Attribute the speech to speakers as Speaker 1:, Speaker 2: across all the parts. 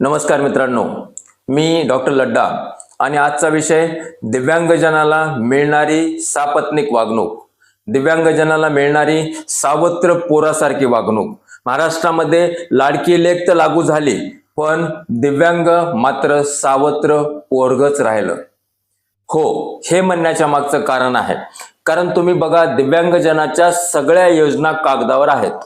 Speaker 1: नमस्कार मित्रांनो मी डॉक्टर लड्डा आणि आजचा विषय दिव्यांगजनाला मिळणारी सापत्निक वागणूक. दिव्यांगजनाला मिळणारी सावत्र पोरासारखी वागणूक. महाराष्ट्रामध्ये लाडकी लेख तर लागू झाली पण दिव्यांग मात्र सावत्र पोरगच राहिलं. हो हे म्हणण्याच्या मागचं कारण आहे. कारण तुम्ही बघा दिव्यांगजनाच्या सगळ्या योजना कागदावर आहेत.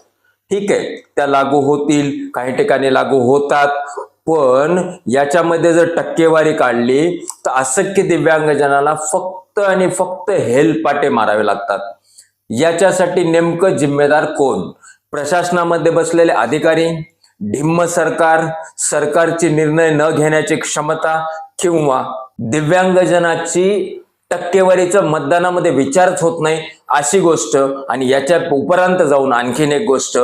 Speaker 1: ठीक आहे त्या लागू होतील काही ठिकाणी लागू होतात पण याच्यामध्ये जर टक्केवारी काढली तर असंख्य दिव्यांगजनाला फक्त आणि फक्त हेलपाटे मारावे लागतात. याच्यासाठी नेमकं जिम्मेदार कोण? प्रशासनामध्ये बसलेले अधिकारी ढिम्म सरकार सरकारची निर्णय न घेण्याची क्षमता किंवा दिव्यांगजनाची टक्केवारीचं मतदानामध्ये विचारच होत नाही अशी गोष्ट. आणि याच्या उपरांत जाऊन आणखीन एक गोष्ट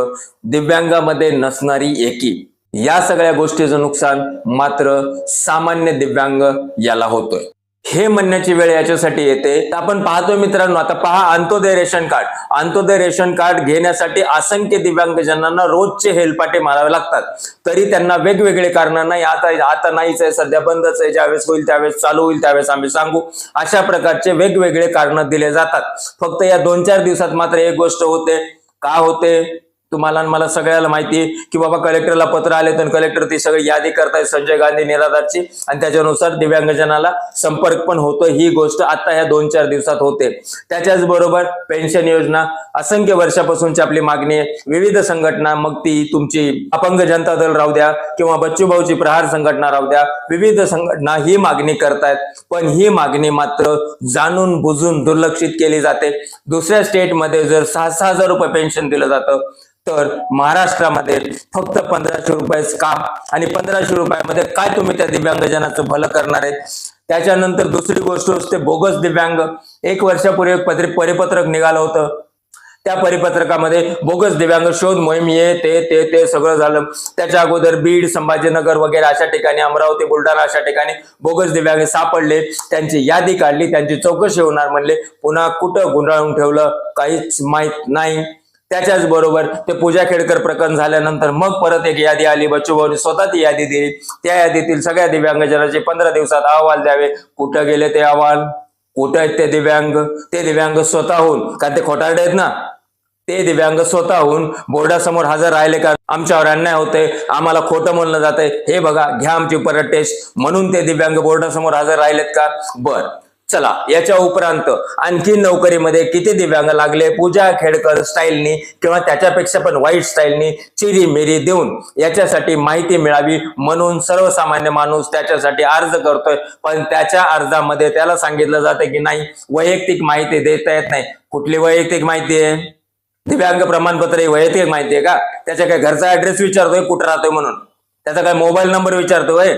Speaker 1: दिव्यांगामध्ये नसणारी एकी. या सगळ्या गोष्टीचं नुकसान मात्र सामान्य दिव्यांग याला होतोय. हे म्हणण्याची वेळ याच्यासाठी येते. तर आपण पाहतोय मित्रांनो आता पहा Antyodaya ration card. Antyodaya ration card घेण्यासाठी असंख्य दिव्यांगजनांना रोजचे हेलपाटे मारावे लागतात. तरी त्यांना वेगवेगळे कारण नाही आता आता नाहीच आहे सध्या बंदच आहे ज्यावेळेस होईल त्यावेळेस चालू होईल त्यावेळेस आम्ही सांगू. अशा प्रकारचे वेगवेगळे कारण दिले जातात. फक्त या दोन चार दिवसात मात्र एक गोष्ट होते. का होते? तुम्हाला आणि मला सगळ्याला माहिती आहे की बाबा कलेक्टरला पत्र आले तर कलेक्टर ती सगळी यादी करतायत संजय गांधी निराधारची आणि त्याच्यानुसार दिव्यांगजनाला संपर्क पण होतो ही गोष्ट आता ह्या दोन चार दिवसात होते. त्याच्याच बरोबर पेन्शन योजना असंख्य वर्षापासूनची आपली मागणी आहे. विविध संघटना मग ती तुमची अपंग जनता दल राहू द्या किंवा बच्चू भाऊची प्रहार संघटना राहू द्या विविध संघटना ही मागणी करतायत. पण ही मागणी मात्र जाणून बुजून दुर्लक्षित केली जाते. दुसऱ्या स्टेटमध्ये जर सहा सहा हजार रुपये पेन्शन दिलं जातं तर महाराष्ट्रामध्ये फक्त पंधराशे रुपयाच काम आणि पंधराशे रुपयामध्ये काय तुम्ही त्या दिव्यांगजनाचं भलं करणार आहे? त्याच्यानंतर दुसरी गोष्ट असते बोगस दिव्यांग. एक वर्षापूर्वी एक परिपत्रक निघालं होतं. त्या परिपत्रकामध्ये बोगस दिव्यांग शोध मोहीम ये ते ते ते सगळं झालं. त्याच्या अगोदर बीड संभाजीनगर वगैरे अशा ठिकाणी अमरावती बुलढाणा अशा ठिकाणी बोगस दिव्यांग सापडले. त्यांची यादी काढली त्यांची चौकशी होणार म्हणले. पुन्हा कुठं गुंडाळून ठेवलं? काहीच माहीत नाही. त्याच्याच बरोबर ते पूजा खेडकर प्रकरण झाल्यानंतर मग परत एक यादी आली. बच्चूभाऊनी स्वतः ती यादी दिली. त्या यादीतील सगळ्या दिव्यांगजनाचे पंधरा दिवसात अहवाल द्यावे. कुठं गेले ते अहवाल? कुठं आहेत ते दिव्यांग? ते दिव्यांग स्वतःहून कारण ते खोटारडे आहेत ना? ते दिव्यांग स्वतःहून बोर्डासमोर हजर राहिले का? आमच्यावर अन्याय होते आम्हाला खोटं म्हणलं जातंय. हे बघा घ्या आमची परत टेस्ट म्हणून ते दिव्यांग बोर्डासमोर हजर राहिलेत का? बर. चला याच्या उपरांत आणखी नोकरीमध्ये किती दिव्यांग लागले? पूजा खेडकर स्टाईलनी किंवा त्याच्यापेक्षा पण वाईट स्टाईलनी चिरी मिरी देऊन याच्यासाठी माहिती मिळावी म्हणून सर्वसामान्य माणूस त्याच्यासाठी अर्ज करतोय. पण त्याच्या अर्जामध्ये त्याला सांगितलं जातं की नाही वैयक्तिक माहिती देता येत नाही. कुठली वैयक्तिक माहिती आहे? दिव्यांग प्रमाणपत्र ही वैयक्तिक माहिती आहे का? त्याच्या काय घरचा ऍड्रेस विचारतोय कुठं राहतोय म्हणून. त्याचा काय मोबाईल नंबर विचारतोय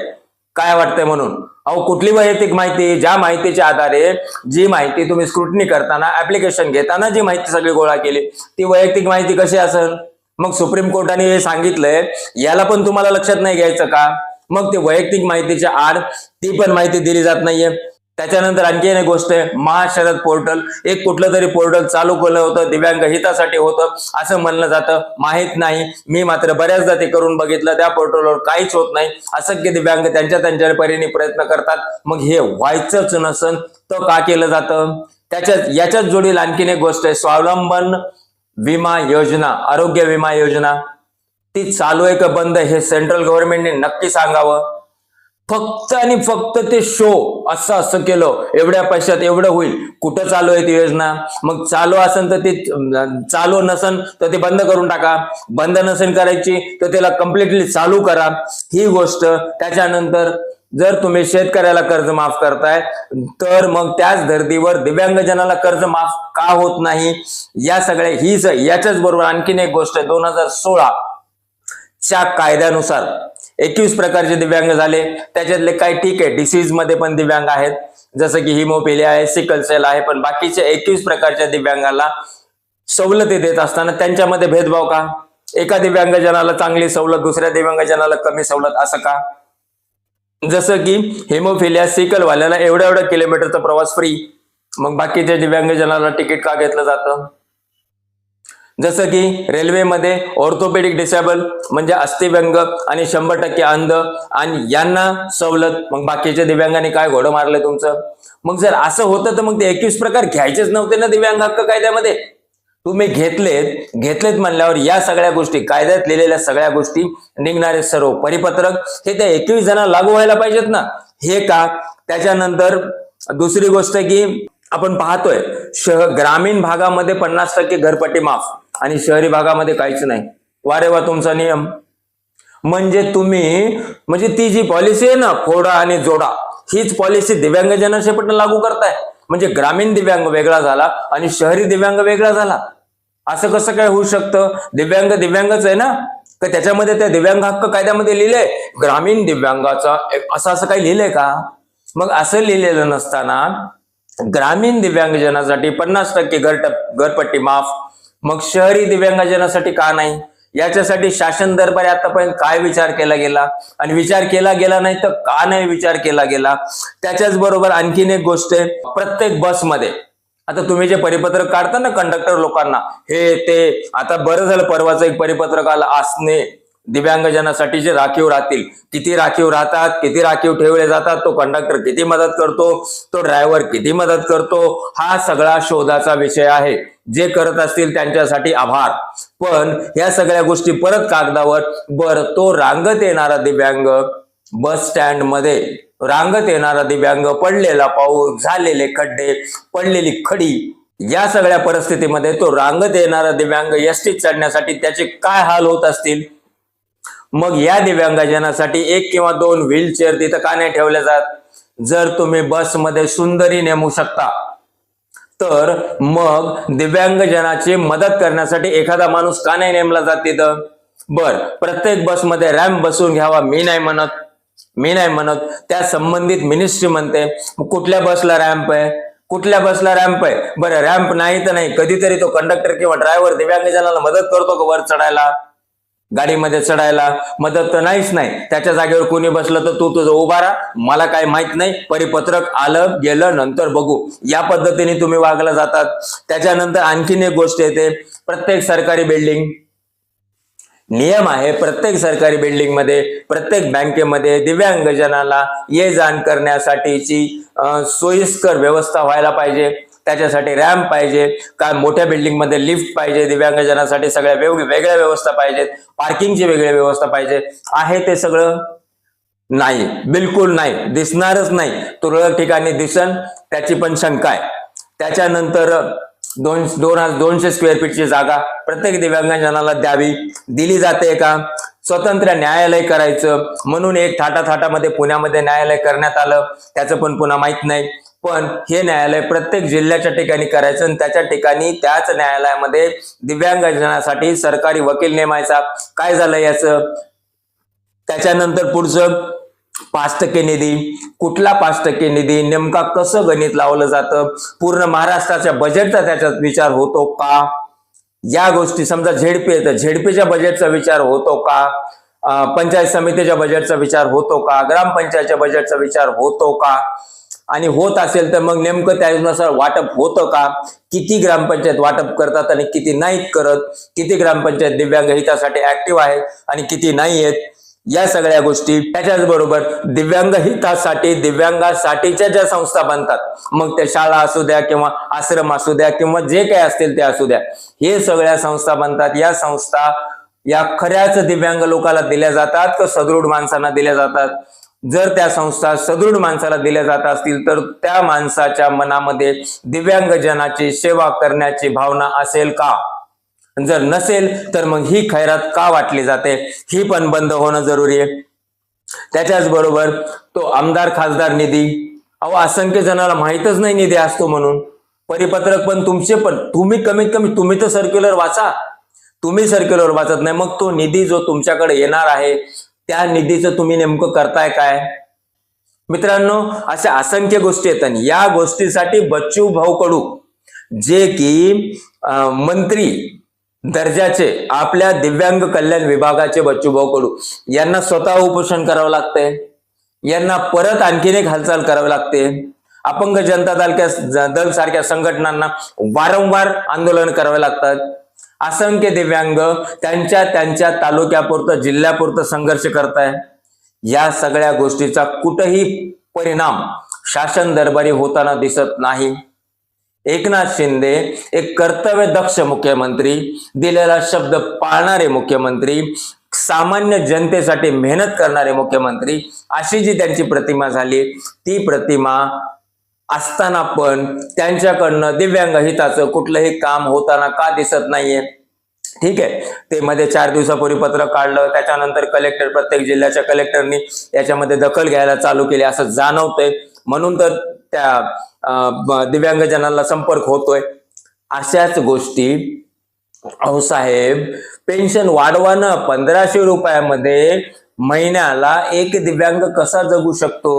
Speaker 1: काय वाटतंय म्हणून? अहो कुठली वैयक्तिक माहिती? ज्या माहितीच्या आधारे जी माहिती तुम्ही स्क्रुटनी करताना ऍप्लिकेशन घेताना जी माहिती सगळी गोळा केली ती वैयक्तिक माहिती कशी असेल? मग सुप्रीम कोर्टाने हे सांगितलंय याला पण तुम्हाला लक्षात नाही घ्यायचं का? मग ते वैयक्तिक माहितीच्या आड ती पण माहिती दिली जात नाहीये. त्याच्यानंतर आणखी एक गोष्ट आहे महाशरद पोर्टल. एक कुठलं तरी पोर्टल चालू केलं होतं दिव्यांग हितासाठी होतं असं म्हणलं जातं. माहीत नाही. मी मात्र बऱ्याचदा ते करून बघितलं. त्या पोर्टलवर काहीच होत नाही. असंख्य दिव्यांग त्यांच्या त्यांच्या परीने प्रयत्न करतात. मग हे व्हायचंच नसन तर का केलं जातं? त्याच्यात याच्याच जोडील आणखीन एक गोष्ट आहे. स्वावलंबन विमा योजना आरोग्य विमा योजना. ती चालू आहे का बंद हे सेंट्रल गव्हर्नमेंटने नक्की सांगावं. फक्त आणि फक्त ते शो असं असं केलं. एवढ्या पैशात एवढं होईल. कुठं चालू आहे ती योजना? मग चालू असेल तर ती चालू नसन तर ते बंद करून टाका. बंद नसेल करायची तर त्याला कम्प्लिटली चालू करा. ही गोष्ट त्याच्यानंतर जर तुम्ही शेतकऱ्याला कर्ज माफ करताय तर मग त्याच धर्तीवर दिव्यांगजनाला कर्ज माफ का होत नाही? या सगळ्या हीच याच्याच बरोबर आणखीन एक गोष्ट आहे. दोन हजार सोळा च्या कायद्यानुसार एकवीस प्रकारचे दिव्यांग झाले. त्याच्यातले काही ठीक आहे डिसीजमध्ये पण दिव्यांग आहेत. जसं की हिमोफिलिया आहे सिकल सेल आहे पण बाकीच्या एकवीस प्रकारच्या दिव्यांगाला सवलती देत असताना त्यांच्यामध्ये भेदभाव का? एका दिव्यांगजनाला चांगली सवलत दुसऱ्या दिव्यांगजनाला कमी सवलत असं का? जसं की हिमोफिलिया सिकल वाल्याला एवढ्या एवढ्या किलोमीटरचा प्रवास फ्री मग बाकीच्या दिव्यांगजनाला तिकीट का घेतलं जातं? जसं की रेल्वेमध्ये ऑर्थोपेडिक डिसेबल म्हणजे अस्थिव्यंग आणि शंभर टक्के अंध आणि यांना सवलत. मग बाकीच्या दिव्यांगाने काय घोडं मारलं तुमचं? मग जर असं होतं तर मग ते एकवीस प्रकार घ्यायचेच नव्हते ना दिव्यांग हक्क कायद्यामध्ये? तुम्ही घेतलेत घेतलेत म्हणल्यावर या सगळ्या गोष्टी कायद्यात लिहिलेल्या सगळ्या गोष्टी निघणारे सर्व परिपत्रक हे त्या एकवीस जणांना लागू व्हायला पाहिजेत ना? हे का? त्याच्यानंतर दुसरी गोष्ट की आपण पाहतोय शह ग्रामीण भागामध्ये पन्नास टक्के घरपट्टी माफ आणि शहरी भागामध्ये काहीच नाही. वारे वा तुमचा नियम. म्हणजे तुम्ही म्हणजे ती जी पॉलिसी आहे ना फोडा आणि जोडा हीच पॉलिसी दिव्यांगजनाशी पण लागू करताय. म्हणजे ग्रामीण दिव्यांग वेगळा झाला आणि शहरी दिव्यांग वेगळा झाला. असं कसं काय होऊ शकतं? दिव्यांग दिव्यांगच आहे ना? का त्याच्यामध्ये त्या दिव्यांग हक्क कायद्यामध्ये लिहिलंय? ग्रामीण दिव्यांगाचा असं असं काही लिहिलंय का? मग असं लिहिलेलं नसताना ग्रामीण दिव्यांगजनासाठी पन्नास टक्के घर घरपट्टी माफ. मग शहरी दिव्यांगजनासाठी का नाही? याच्यासाठी शासन दरबारी आतापर्यंत काय विचार केला गेला? आणि विचार केला गेला नाही तर का नाही विचार केला गेला? त्याच्याच बरोबर आणखीन एक गोष्ट आहे. प्रत्येक बसमध्ये आता तुम्ही जे परिपत्रक काढता ना कंडक्टर लोकांना हे ते आता बरं झालं परवाचं एक परिपत्रक आलं असणे दिव्यांगजनासाठी जे राखीव राहतील किती राखीव राहतात किती राखीव ठेवले जातात तो कंडक्टर किती मदत करतो तो ड्रायव्हर किती मदत करतो हा सगळा शोधाचा विषय आहे. जे करत असतील त्यांच्यासाठी आभार. पण या सगळ्या गोष्टी परत कागदावर बर तो रांगत येणारा दिव्यांग बस स्टँडमध्ये रांगत येणारा दिव्यांग पडलेला पाऊस झालेले खड्डे पडलेली खडी या सगळ्या परिस्थितीमध्ये तो रांगत येणारा दिव्यांग एसटीत चढण्यासाठी त्याचे काय हाल होत असतील? मग या दिव्यांगजनासाठी एक किंवा दोन व्हीलचेअर तिथं का नाही ठेवल्या जात? जर तुम्ही बसमध्ये सुंदरी नेमू शकता तर मग दिव्यांगजनाची मदत करण्यासाठी एखादा माणूस का नाही नेमला जात तिथं? बर प्रत्येक बसमध्ये रॅम्प बसवून घ्यावा मी नाही म्हणत मी नाही म्हणत. त्या संबंधित मिनिस्ट्री म्हणते कुठल्या बसला रॅम्प आहे? कुठल्या बसला रॅम्प आहे? बरं रॅम्प नाही तर नाही कधीतरी तो कंडक्टर किंवा ड्रायव्हर दिव्यांगजनाला मदत करतो का वर चढायला? गाडीमध्ये चढायला मदत तर नाहीच नाही. त्याच्या जागेवर कोणी बसलं तर तू तुझं उभा राहा. मला काय माहीत नाही. परिपत्रक आलं गेलं नंतर बघू. या पद्धतीने तुम्ही वागला जातात. त्याच्यानंतर आणखीन एक गोष्ट येते. प्रत्येक सरकारी बिल्डिंग नियम आहे. प्रत्येक सरकारी बिल्डिंगमध्ये प्रत्येक बँकेमध्ये दिव्यांगजनाला ये जाण करण्यासाठीची सोयीस्कर व्यवस्था व्हायला पाहिजे. त्याच्यासाठी रॅम्प पाहिजे काय मोठ्या बिल्डिंगमध्ये लिफ्ट पाहिजे दिव्यांगजनासाठी सगळ्या वेग वेगळ्या व्यवस्था पाहिजेत पार्किंगची वेगळी व्यवस्था पाहिजे. आहे ते सगळं? नाही. बिलकुल नाही. दिसणारच नाही. तुरळक ठिकाणी दिसन त्याची पण शंका आहे. त्याच्यानंतर दोन दोन हजार दोनशे स्क्वेअर फीटची जागा प्रत्येक दिव्यांगजनाला द्यावी. दिली जाते का? स्वतंत्र न्यायालय करायचं. म्हणून एक थाटा थाटामध्ये पुण्यामध्ये न्यायालय करण्यात आलं. त्याचं पण पुन्हा माहीत नाही. पण हे न्यायालय प्रत्येक जिल्ह्याच्या ठिकाणी करायचं आणि त्याच्या ठिकाणी त्याच न्यायालयामध्ये दिव्यांगजनासाठी सरकारी वकील नेमायचा. काय झालं याचं? त्याच्यानंतर पुढचं पाच टक्के निधी. कुठला पाच टक्के निधी? नेमका कसं गणित लावलं जातं? पूर्ण महाराष्ट्राच्या बजेटचा त्याच्यात विचार होतो का? या गोष्टी समजा झेडपी आहे तर झेडपीच्या बजेटचा विचार होतो का? पंचायत समितीच्या बजेटचा विचार होतो का? ग्रामपंचायतच्या बजेटचा विचार होतो का? आणि होत असेल तर मग नेमकं त्यानुसार वाटप होतं का? किती ग्रामपंचायत वाटप करतात आणि किती नाहीत करत? किती ग्रामपंचायत दिव्यांग हितासाठी ऍक्टिव्ह आहेत आणि किती नाही आहेत? या सगळ्या गोष्टी त्याच्याच बरोबर दिव्यांग हितासाठी दिव्यांगासाठीच्या ज्या संस्था बनतात मग त्या शाळा असू द्या किंवा आश्रम असू द्या किंवा जे काही असतील ते असू द्या हे सगळ्या संस्था बनतात. या संस्था या खऱ्याच दिव्यांग लोकांना दिल्या जातात का सदृढ माणसांना दिल्या जातात? जर त्या संस्था सदृढ माणसाला दिल्या जात असतील तर त्या माणसाच्या मनामध्ये दिव्यांगजनाची सेवा करण्याची भावना असेल का? जर नसेल तर मग ही खैरात का वाटली जाते? ही पण बंद होणं जरुरी आहे. त्याच्याच बरोबर तो आमदार खासदार निधी अहो असंख्य जणाला माहीतच नाही निधी असतो म्हणून. परिपत्रक पण तुमचे पण. तुम्ही कमीत कमी तुम्ही तर सर्क्युलर वाचा. तुम्ही सर्क्युलर वाचत नाही. मग तो निधी जो तुमच्याकडे येणार आहे त्या निधीचं तुम्ही नेमकं करताय काय? मित्रांनो अशा असंख्य गोष्टी आहेत आणि या गोष्टीसाठी बच्चू भाऊ कडू जे की मंत्री दर्जाचे आपल्या दिव्यांग कल्याण विभागाचे बच्चू भाऊ कडू यांना स्वतः उपोषण करावं लागतंय. यांना परत आणखीन एक हालचाल करावी लागते. अपंग जनता दल सारख्या संघटनांना वारंवार आंदोलन करावे लागतात. असंख्य दिव्यांग त्यांच्या त्यांच्या तालुक्यापुरतं जिल्ह्यापुरतं संघर्ष करताय. या सगळ्या गोष्टीचा कुठंही परिणाम शासन दरबारी होताना दिसत नाही. एकनाथ शिंदे एक कर्तव्य दक्ष मुख्यमंत्री दिलेला शब्द पाळणारे मुख्यमंत्री सामान्य जनतेसाठी मेहनत करणारे मुख्यमंत्री अशी जी त्यांची प्रतिमा झाली ती प्रतिमा असताना पण त्यांच्याकडनं दिव्यांग हिताचं कुठलंही काम होताना का दिसत नाहीये. ठीक आहे. ते मध्ये चार दिवसापूर्वी पत्र काढलं. त्याच्यानंतर कलेक्टर प्रत्येक जिल्ह्याच्या कलेक्टरनी याच्यामध्ये दखल घ्यायला चालू केली असं जाणवतंय. म्हणून तर त्या दिव्यांगजनांना संपर्क होतोय. अशाच गोष्टी अहो साहेब पेन्शन वाढवानं पंधराशे रुपयामध्ये महिन्याला एक दिव्यांग कसा जगू शकतो?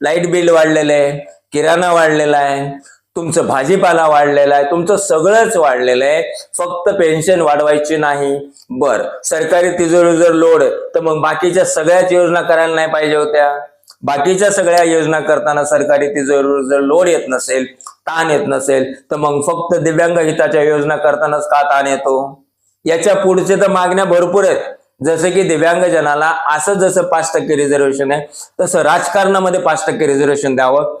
Speaker 1: लाइट बिल वाढलेलं आहे. किराणा वाढलेला आहे तुमचं भाजीपाला वाढलेला आहे तुमचं सगळंच वाढलेलं आहे. फक्त पेन्शन वाढवायची नाही. बर सरकारी तिजोरी जर लोड तर मग बाकीच्या सगळ्याच योजना करायला नाही पाहिजे होत्या. बाकीच्या सगळ्या योजना करताना सरकारी तिजोरीवर जर लोड येत नसेल ताण येत नसेल तर मग फक्त दिव्यांग हिताच्या योजना करतानाच का ताण येतो? याच्या पुढचे तर मागण्या भरपूर आहेत. जसं की दिव्यांग जनाला असं जसं पाच टक्के रिझर्वेशन आहे तसं राजकारणामध्ये पाच टक्के रिझर्वेशन द्यावं.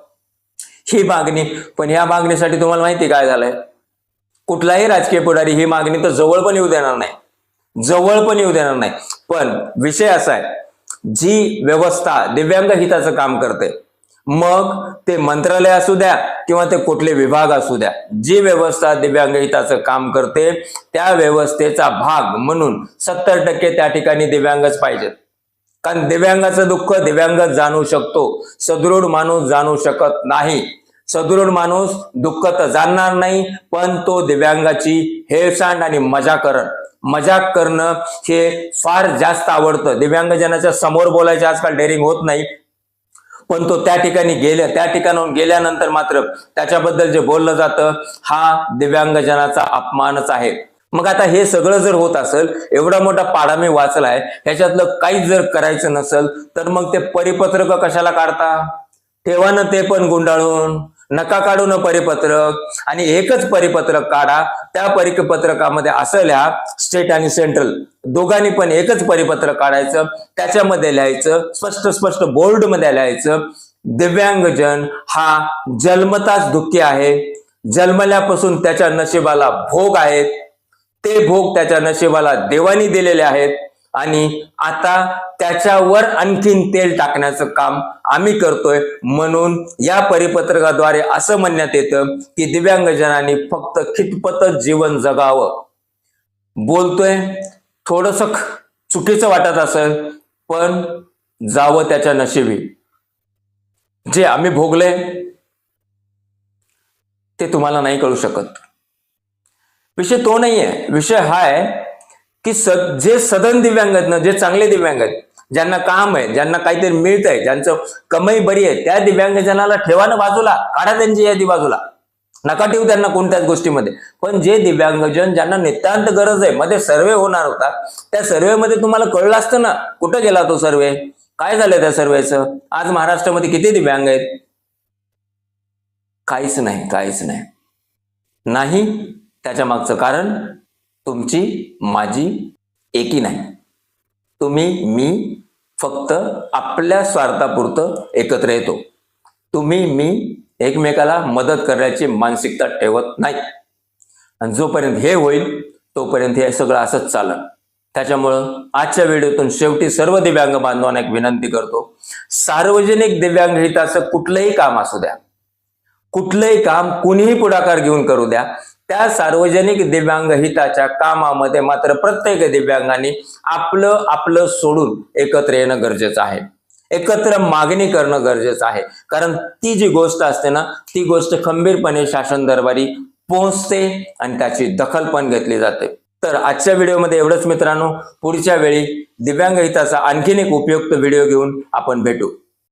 Speaker 1: ही मागणी. पण या मागणीसाठी तुम्हाला माहिती काय झालंय? कुठलाही राजकीय पुढारी ही मागणी तर जवळ पण येऊ देणार नाही. जवळ पण येऊ देणार नाही. पण विषय असा आहे जी व्यवस्था दिव्यांग हिताचं काम करते मग ते मंत्रालय असू द्या किंवा ते कुठले विभाग असू द्या जी व्यवस्था दिव्यांग हिताचं काम करते त्या व्यवस्थेचा भाग म्हणून सत्तर टक्के त्या ठिकाणी दिव्यांगच पाहिजेत. कारण दिव्यांगाचं दुःख दिव्यांग जाणू शकतो. सदृढ माणूस जाणू शकत नाही. सदृढ माणूस दुःख तर जाणणार नाही पण तो दिव्यांगाची हेळसांड आणि मजा करण. मजाक करणं हे फार जास्त आवडतं. दिव्यांगजनाच्या समोर बोलायचे आजकाल डेअरिंग होत नाही. पण तो त्या ठिकाणी गेल्या त्या ठिकाणाहून गेल्यानंतर मात्र त्याच्याबद्दल जे बोललं जातं हा दिव्यांगजनाचा अपमानच आहे. मग आता हे सगळं जर होत असेल एवढा मोठा पाडा मी वाचलाय ह्याच्यातलं काहीच जर करायचं नसेल तर मग ते परिपत्रक कशाला काढता? ठेवा ना ते पण गुंडाळून. नका काढू ना परिपत्रक. आणि एकच परिपत्रक काढा त्या परिपत्रकामध्ये असं लिहा स्टेट आणि सेंट्रल दोघांनी पण एकच परिपत्रक काढायचं त्याच्यामध्ये लिहायचं स्पष्ट स्पष्ट बोर्डमध्ये लिहायचं दिव्यांगजन हा जन्मताच दुःखी आहे. जन्मल्यापासून त्याच्या नशिबाला भोग आहेत. ते भोग त्याच्या नशिबाला देवानी दिलेले आहेत. आणि आता त्याच्यावर आणखीन तेल टाकण्याचं काम आम्ही करतोय. म्हणून या परिपत्रकाद्वारे असं म्हणण्यात येतं की दिव्यांगजनांनी फक्त खितपतच जीवन जगावं. बोलतोय थोडस चुकीचं वाटत असेल पण जावं त्याच्या नशिबी. जे आम्ही भोगले ते तुम्हाला नाही कळू शकत. विषय तो नाही आहे विषय हा आहे की स जे सदन दिव्यांग आहेत ना जे चांगले दिव्यांग आहेत ज्यांना काम आहे ज्यांना काहीतरी मिळत आहे ज्यांचं कमाई बरी आहे त्या दिव्यांगजनाला ठेवा ना बाजूला काढा त्यांची यादी बाजूला. नका ठेवू त्यांना कोणत्याच गोष्टीमध्ये. पण जे दिव्यांगजन ज्यांना नितांत गरज आहे मध्ये सर्वे होणार होता त्या सर्वेमध्ये तुम्हाला कळलं असतं ना कुठं गेला तो सर्वे? काय झालं त्या सर्वेचं? आज महाराष्ट्रामध्ये किती दिव्यांग आहेत? काहीच नाही काहीच नाही. नाही त्याच्या मागचं कारण तुमची माझी एकी नाही. तुम्ही मी फक्त आपल्या स्वार्थापुरतं एकत्र येतो. तुम्ही मी एकमेकाला मदत करण्याची मानसिकता ठेवत नाही. आणि जोपर्यंत हे होईल तोपर्यंत हे सगळं असंच चाललं. त्याच्यामुळं आजच्या व्हिडिओतून शेवटी सर्व दिव्यांग बांधवांना एक विनंती करतो सार्वजनिक दिव्यांग हिताचं कुठलंही काम असू द्या. कुठलंही काम कुणीही पुढाकार घेऊन करू द्या. त्या सार्वजनिक दिव्यांग हिताच्या कामामध्ये मात्र प्रत्येक दिव्यांगाने आपलं आपलं सोडून एकत्र येणं गरजेचं आहे. एकत्र मागणी करणं गरजेचं आहे. कारण ती जी गोष्ट असते ना ती गोष्ट खंबीरपणे शासन दरबारी पोहोचते आणि त्याची दखल पण घेतली जाते. तर आजच्या व्हिडिओमध्ये एवढंच मित्रांनो. पुढच्या वेळी दिव्यांग हिताचा आणखीन एक उपयुक्त व्हिडिओ घेऊन आपण भेटू.